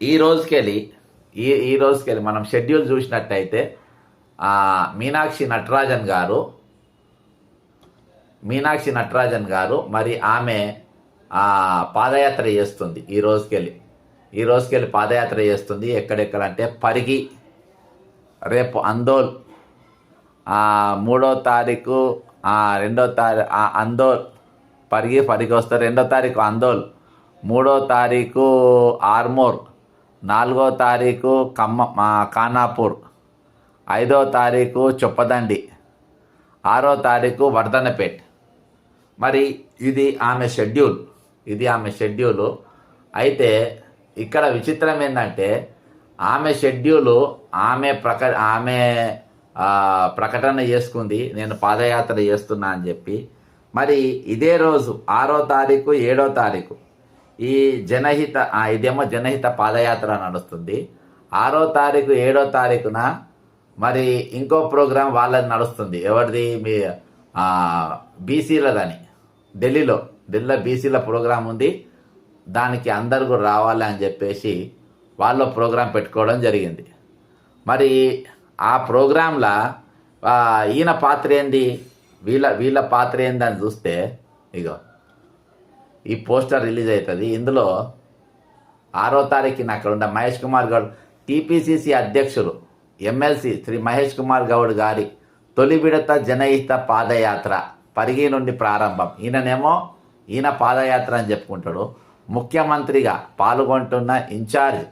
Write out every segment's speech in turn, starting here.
ఈ రోజుకెళ్ళి ఈ ఈ రోజుకెళ్ళి మనం షెడ్యూల్ చూసినట్టయితే మీనాక్షి నటరాజన్ గారు మీనాక్షి నటరాజన్ గారు మరి ఆమె పాదయాత్ర చేస్తుంది ఈ రోజుకెళ్ళి. ఈ రోజుకెళ్ళి పాదయాత్ర చేస్తుంది ఎక్కడెక్కడ అంటే పరిగి రేపు అందోల్ మూడో తారీఖు రెండో తారీఖు అందోల్ పరిగి పరిగి వస్తారు. రెండో తారీఖు అందోల్ మూడో తారీఖు ఆర్మూర్ నాలుగో తారీఖు ఖమ్మ ఖానాపూర్. ఐదో తారీఖు చొప్పదండి. ఆరో తారీఖు వర్ధనపేట్. మరి ఇది ఆమె షెడ్యూల్. ఇది ఆమె షెడ్యూలు. అయితే ఇక్కడ విచిత్రం ఏంటంటే ఆమె షెడ్యూలు ఆమె ప్రక ఆమె ప్రకటన చేసుకుంది. నేను పాదయాత్ర చేస్తున్నా అని చెప్పి. మరి ఇదే రోజు ఆరో తారీఖు ఏడో తారీఖు ఈ జనహిత ఆ, ఇదేమో జనహిత పాదయాత్ర నడుస్తుంది. ఆరో తారీఖు ఏడో తారీఖున మరి ఇంకో ప్రోగ్రాం వాళ్ళది నడుస్తుంది. ఎవరిది? మీ బీసీలదని ఢిల్లీలో. ఢిల్లీలో బీసీల ప్రోగ్రాం ఉంది. దానికి అందరు కూడా రావాలి అని చెప్పేసి వాళ్ళు ప్రోగ్రాం పెట్టుకోవడం జరిగింది. మరి ఆ ప్రోగ్రాంలో ఈయన పాత్ర ఏంది? వీళ్ళ వీళ్ళ పాత్ర ఏందని చూస్తే ఇగో ఈ పోస్టర్ రిలీజ్ అవుతుంది. ఇందులో ఆరో తారీఖున అక్కడ ఉన్న మహేష్ కుమార్ గౌడ్ టీపీసీసీ అధ్యక్షులు ఎమ్మెల్సీ శ్రీ మహేష్ కుమార్ గౌడ్ గారి తొలి విడత జనహిత పాదయాత్ర పరిగి నుండి ప్రారంభం. ఈయననేమో ఈయన పాదయాత్ర అని చెప్పుకుంటాడు. ముఖ్యమంత్రిగా పాల్గొంటున్న ఇన్ఛార్జ్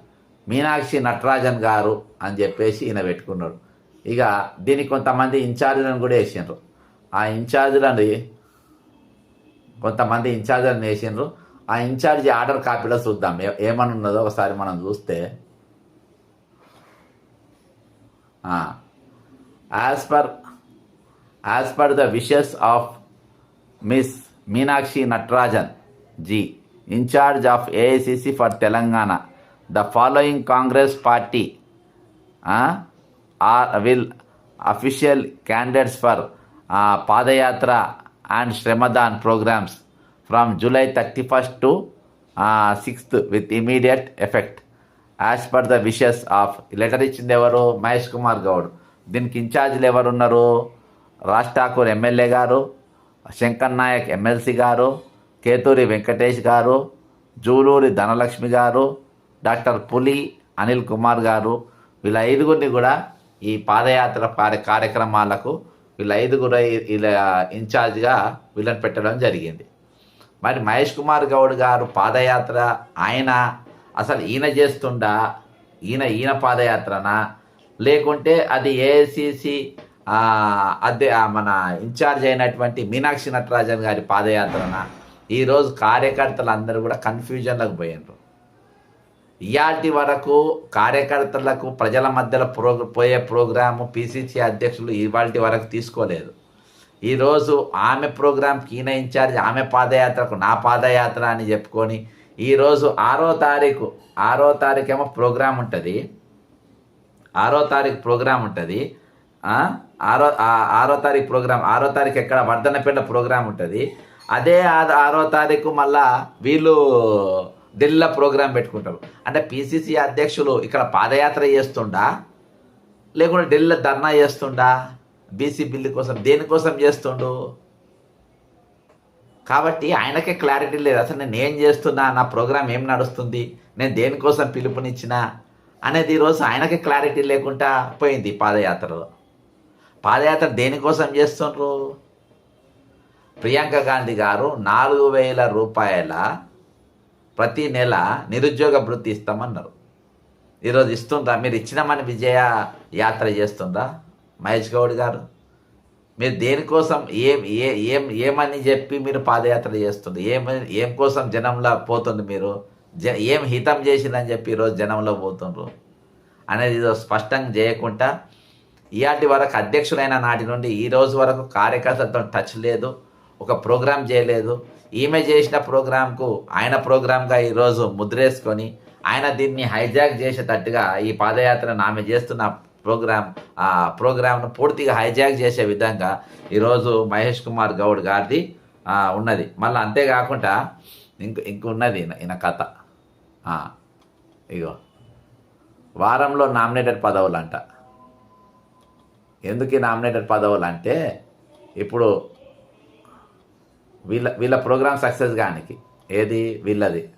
మీనాక్షి నటరాజన్ గారు అని చెప్పేసి ఈయన పెట్టుకున్నాడు. ఇక దీనికి కొంతమంది ఇన్ఛార్జీలను కూడా వేసినారు ఆ ఇన్ఛార్జీలని కొంతమంది ఇన్ఛార్జీలను వేసిండ్రు ఆ ఇన్ఛార్జి ఆర్డర్ కాపీలో చూద్దాం. ఏమని ఉన్నదో ఒకసారి మనం చూస్తే. As per as per the wishes of Miss Meenakshi Natarajan ji in charge of AICC for Telangana the following Congress party are will official candidates for padayatra and shramdaan programmes from July thirty first to sixth with immediate effect as per the wishes of letter ఇచ్చింది ఎవరు? మహేష్ కుమార్ గౌడ్. దీనికి ఇన్ఛార్జీలు ఎవరు ఉన్నారు Raj Thakur MLA గారు Shankar Naik MLC గారు కేతూరి వెంకటేష్ గారు జూలూరి ధనలక్ష్మి గారు డాక్టర్ పులి అనిల్ కుమార్ గారు. వీళ్ళ ఐదుగురిని కూడా ఈ పాదయాత్ర కార్య కార్యక్రమాలకు వీళ్ళ ఐదుగురు వీళ్ళ ఇన్ఛార్జ్గా వీళ్ళని పెట్టడం జరిగింది. మరి మహేష్ కుమార్ గౌడ్ గారు పాదయాత్ర ఆయన అసలు ఈయన చేస్తుండా ఈయన ఈయన పాదయాత్రనా? లేకుంటే అది ఏఐసిసి అదే మన ఇన్ఛార్జ్ అయినటువంటి మీనాక్షి నటరాజన్ గారి పాదయాత్రన? ఈరోజు కార్యకర్తలు అందరూ కూడా కన్ఫ్యూజన్లకు పోయినారు ఇయాటి వరకు కార్యకర్తలకు ప్రజల మధ్యలో ప్రో పోయే ప్రోగ్రాము పిసిసి అధ్యక్షులు ఇవాటి వరకు తీసుకోలేదు. ఈరోజు ఆమె ప్రోగ్రాంకి ఈయన ఇన్ఛార్జ్ ఆమె పాదయాత్రకు నా పాదయాత్ర అని చెప్పుకొని ఈరోజు ఆరో తారీఖు ఆరో తారీఖు ఏమో ప్రోగ్రాం ఉంటుంది. ఆరో తారీఖు ప్రోగ్రాం ఉంటుంది. ఆరో ఆరో తారీఖు ప్రోగ్రాం ఆరో తారీఖు ఎక్కడ వర్ధనపేట ప్రోగ్రాం ఉంటుంది. అదే ఆ- ఆరో తారీఖు మళ్ళా వీళ్ళు ఢిల్లీలో ప్రోగ్రాం పెట్టుకుంటారు. అంటే పిసిసి అధ్యక్షులు ఇక్కడ పాదయాత్ర చేస్తుండా? లేకుంటే ఢిల్లీలో ధర్నా చేస్తుండా? బీసీ బిల్లు కోసం దేనికోసం చేస్తుండు? కాబట్టి ఆయనకే క్లారిటీ లేదు. అసలు నేను ఏం చేస్తున్నా? నా ప్రోగ్రామ్ ఏం నడుస్తుంది? నేను దేనికోసం పిలుపునిచ్చినా? అనేది ఈరోజు ఆయనకే క్లారిటీ లేకుండా పోయింది పాదయాత్రలో. పాదయాత్ర దేనికోసం చేస్తుండ్రు? ప్రియాంక గాంధీ గారు నాలుగు వేల రూపాయల ప్రతి నెల నిరుద్యోగ వృత్తి ఇస్తామన్నారు. ఈరోజు ఇస్తుందా మీరు ఇచ్చినామని విజయ యాత్ర చేస్తుందా మహేష్ గౌడ్ గారు. మీరు దేనికోసం ఏం ఏ ఏం ఏమని చెప్పి మీరు పాదయాత్ర చేస్తుంది ఏమని ఏం కోసం జనంలో పోతుంది మీరు? జ ఏం హితం చేసిందని చెప్పి ఈరోజు జనంలో పోతుండ్రు? అనేది ఇదో స్పష్టంగా చేయకుండా ఇయాటి వరకు అధ్యక్షులైన నాటి నుండి ఈ రోజు వరకు కార్యకర్తలతో టచ్ లేదు ఒక ప్రోగ్రాం చేయలేదు. ఈమె చేసిన ప్రోగ్రాంకు ఆయన ప్రోగ్రాంగా ఈరోజు ముద్రేసుకొని ఆయన దీన్ని హైజాక్ చేసేటట్టుగా ఈ పాదయాత్రను ఆమె చేస్తున్న ప్రోగ్రామ్ ఆ ప్రోగ్రామ్ను పూర్తిగా హైజాక్ చేసే విధంగా ఈరోజు మహేష్ కుమార్ గౌడ్ గారిది ఉన్నది. మళ్ళీ అంతేకాకుండా ఇంక ఇంక ఉన్నది ఈయన కథ. ఇగో. వారంలో నామినేటెడ్ పదవులు అంట ఎందుకు నామినేటెడ్ పదవులు అంటే ఇప్పుడు వీళ్ళ వీళ్ళ ప్రోగ్రామ్ సక్సెస్ కానికి. ఏది? వీళ్ళది.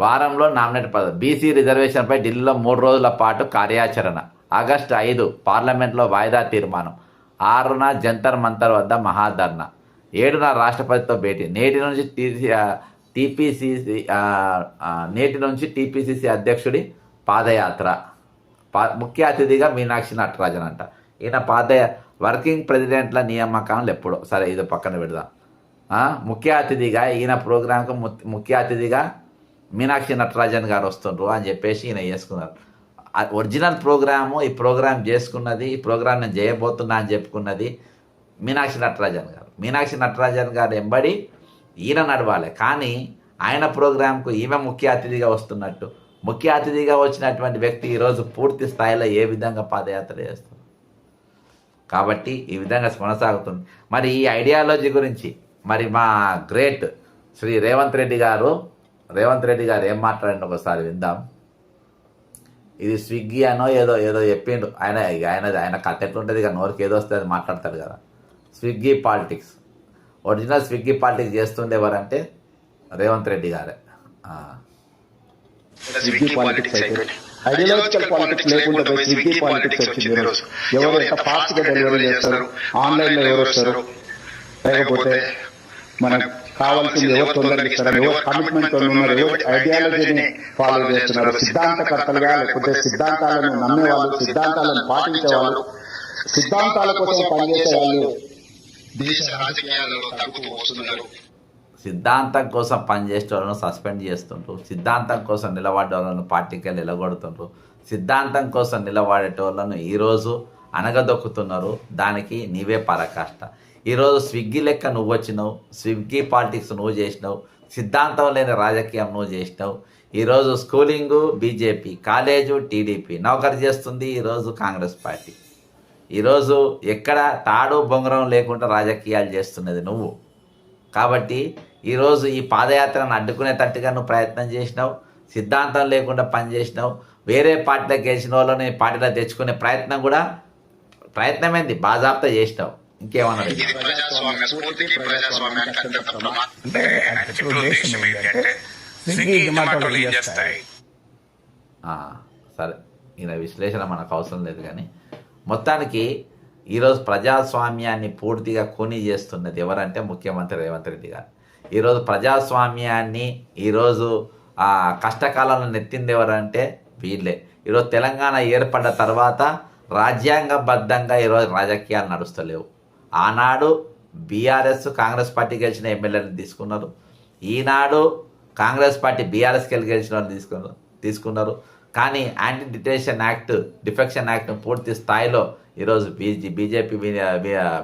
వారంలో నామినేట్ పదవి బీసీ రిజర్వేషన్పై ఢిల్లీలో మూడు రోజుల పాటు కార్యాచరణ. ఆగస్టు ఐదు పార్లమెంట్లో వాయిదా తీర్మానం. ఆరున జంతర్ మంతర్ వద్ద మహాధర్ణ ఏడున రాష్ట్రపతితో భేటీ. నేటి నుంచి టీసీ టీపీసీసీ నేటి నుంచి టీపీసీసీ అధ్యక్షుడి పాదయాత్ర. పా ముఖ్య అతిథిగా మీనాక్షి నటరాజన్ అంట. ఈయన పాదయ వర్కింగ్ ప్రెసిడెంట్ల నియామకాలు ఎప్పుడో. సరే ఇది పక్కన పెడదాం. ముఖ్య అతిథిగా ఈయన ప్రోగ్రాంకు ము- ముఖ్య అతిథిగా మీనాక్షి నటరాజన్ గారు వస్తుండ్రు అని చెప్పేసి ఈయన చేసుకున్నారు. ఒరిజినల్ ప్రోగ్రాము ఈ ప్రోగ్రామ్ చేసుకున్నది ఈ ప్రోగ్రామ్ నేను చేయబోతున్నా అని చెప్పుకున్నది మీనాక్షి నటరాజన్ గారు. మీనాక్షి నటరాజన్ గారు ఎంబడి ఈయన నడవాలి. కానీ ఆయన ప్రోగ్రాంకు ఈమె ముఖ్య అతిథిగా వస్తున్నట్టు ముఖ్య అతిథిగా వచ్చినటువంటి వ్యక్తి ఈరోజు పూర్తి స్థాయిలో ఏ విధంగా పాదయాత్ర చేస్తుంది కాబట్టి ఈ విధంగా కొనసాగుతుంది. మరి ఈ ఐడియాలజీ గురించి మరి మా గ్రేట్ శ్రీ రేవంత్ రెడ్డి గారు రేవంత్ రెడ్డి గారు ఏం మాట్లాడిన ఒకసారి విందాం. ఇది స్విగ్గీ అనో ఏదో ఏదో చెప్పిండు ఆయన ఇక ఆయనది ఆయన కథ ఎట్లుంటుంది ఇక నోరికి ఏదో వస్తే అది మాట్లాడతాడు కదా. Swiggy politics. Original Swiggy politics చేస్తుండే ఎవరంటే రేవంత్ రెడ్డి గారే. ఆ. స్విగ్గీ పాలిటిక్స్ అయిపోయింది. ఐడియాలజికల్ పాలిటిక్స్ లేకుండా స్విగ్గీ పాలిటిక్స్ వచ్చింది ఎవరు ఎంత ఫాస్ట్గా డెలివరీ చేస్తారు? ఆన్లైన్లో ఎవరు వస్తారు? లేకపోతే మనకు కావాల్సింది ఎవరు తొందరగా ఇస్తారు ఎవరు కమిట్మెంట్తో ఉన్నారు ఎవరు ఐడియాలజీని ఫాలో చేస్తున్నారు సిద్ధాంతకర్తలుగా లేకపోతే సిద్ధాంతాలను నమ్మే వాళ్ళు సిద్ధాంతాలను పాటించే వాళ్ళు సిద్ధాంతాల కోసం పనిచేసే వాళ్ళు దేశ రాజకీయాల్లో తగ్గుతూ వస్తున్నారు. సిద్ధాంతం కోసం పనిచేసే వాళ్ళను సస్పెండ్ చేస్తుండ్రు. సిద్ధాంతం కోసం నిలబడే వాళ్ళను పార్టీకి వెళ్ళి నిలగొడుతుండ్రు. సిద్ధాంతం కోసం నిలబడేటోళ్ళను ఈరోజు అనగదొక్కుతున్నారు. దానికి నీవే పరకాష్ట. ఈరోజు స్విగ్గీ లెక్క నువ్వు వచ్చినావు స్విగ్గీ పాలిటిక్స్ నువ్వు చేసినావు సిద్ధాంతం లేని రాజకీయం నువ్వు చేసినావు. ఈరోజు స్కూలింగు బీజేపీ కాలేజు టీడీపీ నౌకరు చేస్తుంది ఈరోజు కాంగ్రెస్ పార్టీ. ఈరోజు ఎక్కడ తాడు బొంగరం లేకుండా రాజకీయాలు చేస్తున్నది నువ్వు. కాబట్టి ఈరోజు ఈ పాదయాత్రను అడ్డుకునేటట్టుగా నువ్వు ప్రయత్నం చేసినావు సిద్ధాంతం లేకుండా పనిచేసినావు వేరే పార్టీలో గెలిచిన వాళ్ళని పార్టీలో తెచ్చుకునే ప్రయత్నం కూడా ప్రయత్నమైంది బాజాబ్తా చేసినావు. ఇంకేమన్నా అంటే ఉద్దేశం ఏంటంటే స్విగ్గీ జొమాటోలు ఏం చేస్తాయి? సరే. ఈయన విశ్లేషణ మనకు అవసరం లేదు కానీ మొత్తానికి ఈరోజు ప్రజాస్వామ్యాన్ని పూర్తిగా కొని చేస్తున్నది ఎవరంటే ముఖ్యమంత్రి రేవంత్ రెడ్డి గారు. ఈరోజు ప్రజాస్వామ్యాన్ని ఈరోజు ఆ కష్టకాలంలో నెత్తింది ఎవరంటే వీళ్ళే. ఈరోజు తెలంగాణ ఏర్పడ్డ తర్వాత రాజ్యాంగబద్ధంగా ఈరోజు రాజకీయాలు నడుస్తలేవు. ఆనాడు బీఆర్ఎస్ కాంగ్రెస్ పార్టీ గెలిచిన ఎమ్మెల్యేని తీసుకున్నారు. ఈనాడు కాంగ్రెస్ పార్టీ బీఆర్ఎస్కి వెళ్ళి గెలిచిన వాళ్ళు తీసుకున్నారు తీసుకున్నారు. కానీ యాంటీ డిటెన్షన్ యాక్ట్ డిఫెక్షన్ యాక్ట్ను పూర్తి స్థాయిలో ఈరోజు బీజీ బీజేపీ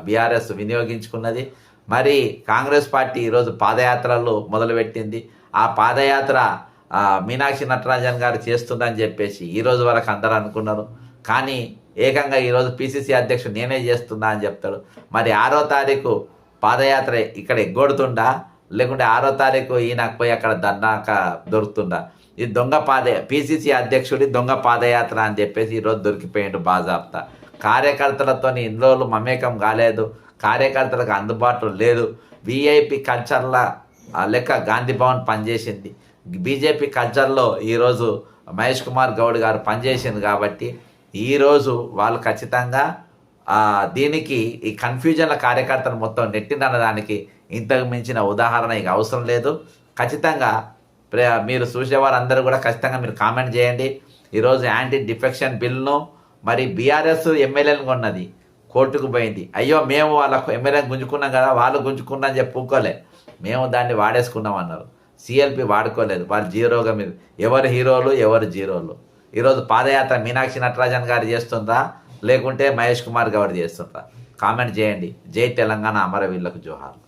బీఆర్ఎస్ వినియోగించుకున్నది. మరి కాంగ్రెస్ పార్టీ ఈరోజు పాదయాత్రలు మొదలుపెట్టింది. ఆ పాదయాత్ర మీనాక్షి నటరాజన్ గారు చేస్తుందని చెప్పేసి ఈరోజు వరకు అందరూ అనుకున్నారు. కానీ ఏకంగా ఈరోజు పిసిసి అధ్యక్షుడు నేనే చేస్తున్నా అని చెప్తాడు. మరి ఆరో తారీఖు పాదయాత్ర ఇక్కడ ఎగ్గొడుతుండా? లేకుంటే ఆరో తారీఖు ఈయనకు పోయి అక్కడ దన్నాక దొరుకుతుండా? ఈ దొంగ పాద పిసిసి అధ్యక్షుడి దొంగ పాదయాత్ర అని చెప్పేసి ఈరోజు దొరికిపోయిండు బాజాబ్తా కార్యకర్తలతో ఇన్ని రోజులు మమేకం కాలేదు. కార్యకర్తలకు అందుబాటులో లేదు. విఐపి కల్చర్ల లెక్క గాంధీ భవన్ పనిచేసింది. బీజేపీ కల్చర్లో ఈరోజు మహేష్ కుమార్ గౌడ్ గారు పనిచేసింది కాబట్టి ఈరోజు వాళ్ళు ఖచ్చితంగా దీనికి ఈ కన్ఫ్యూజన్ల కార్యకర్తలు మొత్తం నెట్టిందన్న దానికి ఇంతకు మించిన ఉదాహరణ ఇక అవసరం లేదు. ఖచ్చితంగా ప్ర- మీరు చూసేవారందరూ కూడా ఖచ్చితంగా మీరు కామెంట్ చేయండి. ఈరోజు యాంటీ డిఫెక్షన్ బిల్ను మరి బీఆర్ఎస్ ఎమ్మెల్యేలను కొన్నది కోర్టుకు పోయింది. అయ్యో మేము వాళ్ళకు ఎమ్మెల్యే గుంజుకున్నాం కదా వాళ్ళు గుంజుకున్నాం అని మేము దాన్ని వాడేసుకున్నాం అన్నారు. సిఎల్పి వాడుకోలేదు. వాళ్ళు జీరోగా మీరు ఎవరు హీరోలు ఎవరు జీరోలు. ఈరోజు పాదయాత్ర మీనాక్షి నటరాజన్ గారు చేస్తుందా? లేకుంటే మహేష్ కుమార్ గారు చేస్తుందా? కామెంట్ చేయండి. జై తెలంగాణ అమరవీళ్ళకు జోహార్లు.